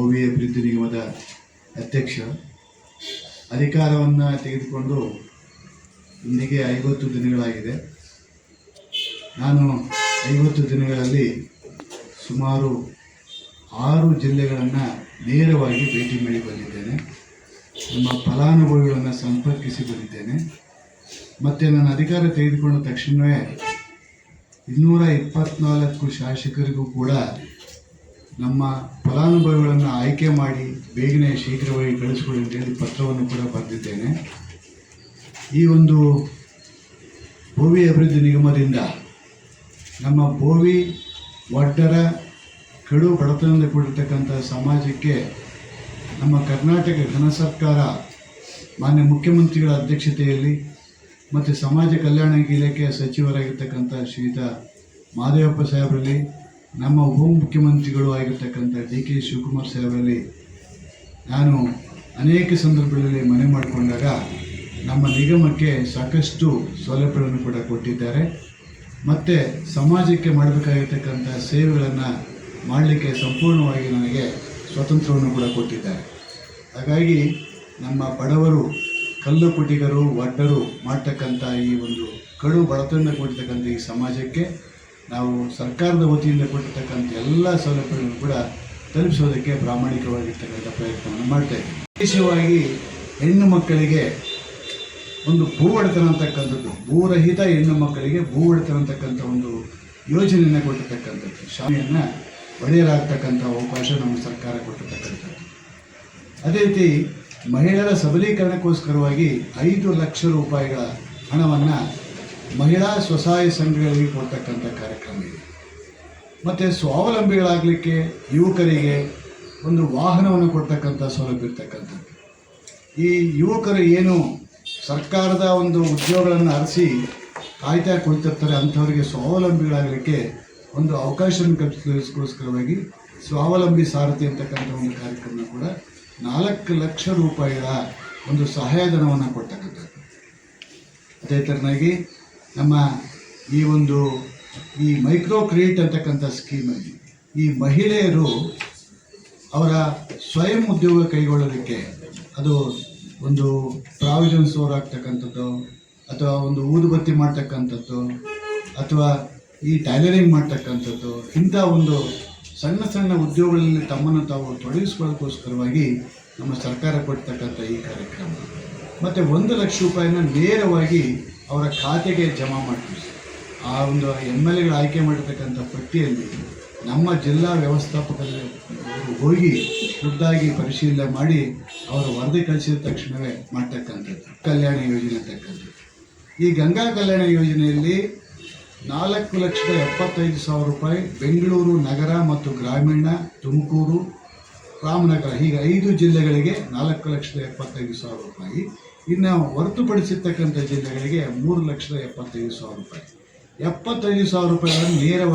ಓವಿ ಅಭಿವೃದ್ಧಿ ನಿಗಮದ ಅಧ್ಯಕ್ಷ ಅಧಿಕಾರವನ್ನು ತೆಗೆದುಕೊಂಡು ಇಂದಿಗೆ ಐವತ್ತು ದಿನಗಳಾಗಿದೆ. ನಾನು ಐವತ್ತು ದಿನಗಳಲ್ಲಿ ಸುಮಾರು ಆರು ಜಿಲ್ಲೆಗಳನ್ನು ನೇರವಾಗಿ ಭೇಟಿ ಮಾಡಿ ಬಂದಿದ್ದೇನೆ. ನಮ್ಮ ಫಲಾನುಭವಿಗಳನ್ನು ಸಂಪರ್ಕಿಸಿ ಬಂದಿದ್ದೇನೆ. ಮತ್ತು ನಾನು ಅಧಿಕಾರ ತೆಗೆದುಕೊಂಡ ತಕ್ಷಣವೇ ಇನ್ನೂರ ಇಪ್ಪತ್ನಾಲ್ಕು ಶಾಸಕರಿಗೂ ಕೂಡ ನಮ್ಮ ಫಲಾನುಭವಿಗಳನ್ನು ಆಯ್ಕೆ ಮಾಡಿ ಬೇಗನೆ ಶೀಘ್ರವಾಗಿ ಕಳಿಸ್ಕೊಡಿ ಅಂತ ಹೇಳಿ ಪತ್ರವನ್ನು ಕೂಡ ಬರೆದಿದ್ದೇನೆ. ಈ ಒಂದು ಭೋವಿ ಅಭಿವೃದ್ಧಿ ನಿಗಮದಿಂದ ನಮ್ಮ ಭೋವಿ ಒಡ್ಡರ ಕಡು ಬಡತನದಿಂದ ಕೂಡಿರ್ತಕ್ಕಂಥ ಸಮಾಜಕ್ಕೆ ನಮ್ಮ ಕರ್ನಾಟಕ ಘನ ಸರ್ಕಾರ, ಮಾನ್ಯ ಮುಖ್ಯಮಂತ್ರಿಗಳ ಅಧ್ಯಕ್ಷತೆಯಲ್ಲಿ ಮತ್ತು ಸಮಾಜ ಕಲ್ಯಾಣ ಇಲಾಖೆಯ ಸಚಿವರಾಗಿರ್ತಕ್ಕಂಥ ಶ್ರೀಯುತ ಮಾದೇವಪ್ಪ ಸಾಹೇಬರಲ್ಲಿ, ನಮ್ಮ ಉಪಮುಖ್ಯಮಂತ್ರಿಗಳು ಆಗಿರ್ತಕ್ಕಂಥ ಡಿ ಕೆ ಶಿವಕುಮಾರ್ ಸಾಹೇಬರಲ್ಲಿ ನಾನು ಅನೇಕ ಸಂದರ್ಭಗಳಲ್ಲಿ ಮನೆ ಮಾಡಿಕೊಂಡಾಗ ನಮ್ಮ ನಿಗಮಕ್ಕೆ ಸಾಕಷ್ಟು ಸೌಲಭ್ಯಗಳನ್ನು ಕೂಡ ಕೊಟ್ಟಿದ್ದಾರೆ. ಮತ್ತು ಸಮಾಜಕ್ಕೆ ಮಾಡಬೇಕಾಗಿರ್ತಕ್ಕಂಥ ಸೇವೆಗಳನ್ನು ಮಾಡಲಿಕ್ಕೆ ಸಂಪೂರ್ಣವಾಗಿ ನನಗೆ ಸ್ವಾತಂತ್ರ್ಯವನ್ನು ಕೂಡ ಕೊಟ್ಟಿದ್ದಾರೆ. ಹಾಗಾಗಿ ನಮ್ಮ ಬಡವರು ಕಲ್ಲು ಕುಟಿಗರು ಒಡ್ಡರು ಮಾಡ್ತಕ್ಕಂಥ ಈ ಒಂದು ಕಡು ಬಡತನ ಕೊಟ್ಟಿರ್ತಕ್ಕಂಥ ಈ ಸಮಾಜಕ್ಕೆ ನಾವು ಸರ್ಕಾರದ ವತಿಯಿಂದ ಕೊಟ್ಟಿರ್ತಕ್ಕಂಥ ಎಲ್ಲ ಸೌಲಭ್ಯಗಳನ್ನು ಕೂಡ ತಲುಪಿಸೋದಕ್ಕೆ ಪ್ರಾಮಾಣಿಕವಾಗಿರ್ತಕ್ಕಂಥ ಪ್ರಯತ್ನವನ್ನು ಮಾಡ್ತೇವೆ ವಿಶೇಷವಾಗಿ ಹೆಣ್ಣು ಮಕ್ಕಳಿಗೆ ಒಂದು ಭೂ ಒಡೆತನ ಅಂತಕ್ಕಂಥದ್ದು, ಭೂರಹಿತ ಹೆಣ್ಣು ಮಕ್ಕಳಿಗೆ ಭೂ ಒಡೆತನ ಅಂತಕ್ಕಂಥ ಒಂದು ಯೋಜನೆಯನ್ನು ಕೊಟ್ಟಿರ್ತಕ್ಕಂಥದ್ದು. ಶಾಲೆಯನ್ನು ಒಡೆಯಲಾಗ್ತಕ್ಕಂಥ ಅವಕಾಶ ನಮ್ಮ ಸರ್ಕಾರ ಕೊಟ್ಟಿರ್ತಕ್ಕಂಥದ್ದು. ಅದೇ ರೀತಿ ಮಹಿಳೆಯರ ಸಬಲೀಕರಣಕ್ಕೋಸ್ಕರವಾಗಿ ಐದು ಲಕ್ಷ ರೂಪಾಯಿಗಳ ಹಣವನ್ನು ಮಹಿಳಾ ಸ್ವಸಹಾಯ ಸಂಘಗಳಿಗೆ ಕೊಡ್ತಕ್ಕಂಥ ಕಾರ್ಯಕ್ರಮ ಇದೆ. ಮತ್ತು ಸ್ವಾವಲಂಬಿಗಳಾಗಲಿಕ್ಕೆ ಯುವಕರಿಗೆ ಒಂದು ವಾಹನವನ್ನು ಕೊಡ್ತಕ್ಕಂಥ ಸೌಲಭ್ಯ ಇರ್ತಕ್ಕಂಥದ್ದು. ಈ ಯುವಕರು ಏನು ಸರ್ಕಾರದ ಒಂದು ಉದ್ಯೋಗಗಳನ್ನು ಅರಸಿ ಕಾಯ್ತಾ ಕುಳಿತಿರ್ತಾರೆ ಅಂಥವರಿಗೆ ಸ್ವಾವಲಂಬಿಗಳಾಗಲಿಕ್ಕೆ ಒಂದು ಅವಕಾಶವನ್ನು ಕಲ್ಪಿಸೋಸ್ಕರವಾಗಿ ಸ್ವಾವಲಂಬಿ ಸಾರಥಿ ಅಂತಕ್ಕಂಥ ಒಂದು ಕಾರ್ಯಕ್ರಮ ಕೂಡ ನಾಲ್ಕು ಲಕ್ಷ ರೂಪಾಯಿಗಳ ಒಂದು ಸಹಾಯಧನವನ್ನು ಕೊಡ್ತಕ್ಕಂಥದ್ದು ಅದೇ ಥರನಾಗಿ ನಮ್ಮ ಈ ಒಂದು ಈ ಮೈಕ್ರೋ ಕ್ರೆಡಿಟ್ ಅಂತಕ್ಕಂಥ ಸ್ಕೀಮಲ್ಲಿ ಈ ಮಹಿಳೆಯರು ಅವರ ಸ್ವಯಂ ಉದ್ಯೋಗ ಕೈಗೊಳ್ಳೋದಕ್ಕೆ ಅದು ಒಂದು ಪ್ರಾವಿಷನ್ ಸ್ಟೋರ್ ಆಗ್ತಕ್ಕಂಥದ್ದು, ಅಥವಾ ಒಂದು ಊದುಬತ್ತಿ ಮಾಡ್ತಕ್ಕಂಥದ್ದು, ಅಥವಾ ಈ ಟೈಲರಿಂಗ್ ಮಾಡ್ತಕ್ಕಂಥದ್ದು, ಇಂಥ ಒಂದು ಸಣ್ಣ ಸಣ್ಣ ಉದ್ಯೋಗಗಳಲ್ಲಿ ತಮ್ಮನ್ನು ತಾವು ತೊಡಗಿಸ್ಕೊಳ್ಳೋಕ್ಕೋಸ್ಕರವಾಗಿ ನಮ್ಮ ಸರ್ಕಾರ ಕೊಡ್ತಕ್ಕಂಥ ಈ ಕಾರ್ಯಕ್ರಮ. ಮತ್ತು ಒಂದು ಲಕ್ಷ ರೂಪಾಯಿನ ನೇರವಾಗಿ ಅವರ ಖಾತೆಗೆ ಜಮಾ ಮಾಡ್ತೀವಿ. ಆ ಒಂದು ಎಂ ಎಲ್ ಎಗಳು ಆಯ್ಕೆ ಮಾಡಿರ್ತಕ್ಕಂಥ ಪಟ್ಟಿಯಲ್ಲಿ ನಮ್ಮ ಜಿಲ್ಲಾ ವ್ಯವಸ್ಥಾಪಕರು ಹೋಗಿ ಖುದ್ದಾಗಿ ಪರಿಶೀಲನೆ ಮಾಡಿ ಅವರು ವರದಿ ಕಳಿಸಿದ ತಕ್ಷಣವೇ ಮಾಡ್ತಕ್ಕಂಥದ್ದು. ಕಲ್ಯಾಣ ಯೋಜನೆ ಅಂತಕ್ಕಂಥದ್ದು. ಈ ಗಂಗಾ ಕಲ್ಯಾಣ ಯೋಜನೆಯಲ್ಲಿ ನಾಲ್ಕು ಲಕ್ಷದ ಎಪ್ಪತ್ತೈದು ಸಾವಿರ ರೂಪಾಯಿ ಬೆಂಗಳೂರು ನಗರ ಮತ್ತು ಗ್ರಾಮೀಣ, ತುಮಕೂರು, ರಾಮನಗರ, ಹೀಗೆ ಐದು ಜಿಲ್ಲೆಗಳಿಗೆ ನಾಲ್ಕು ಲಕ್ಷದ ಎಪ್ಪತ್ತೈದು ಸಾವಿರ ರೂಪಾಯಿ. ಇನ್ನು ಹೊರತುಪಡಿಸಿರ್ತಕ್ಕಂಥ ಜಿಲ್ಲೆಗಳಿಗೆ ಮೂರು ಲಕ್ಷದ ಎಪ್ಪತ್ತೈದು ಸಾವಿರ ರೂಪಾಯಿ. ಎಪ್ಪತ್ತೈದು ಸಾವಿರ ರೂಪಾಯಿಗಳನ್ನು ನೇರವಾಗಿ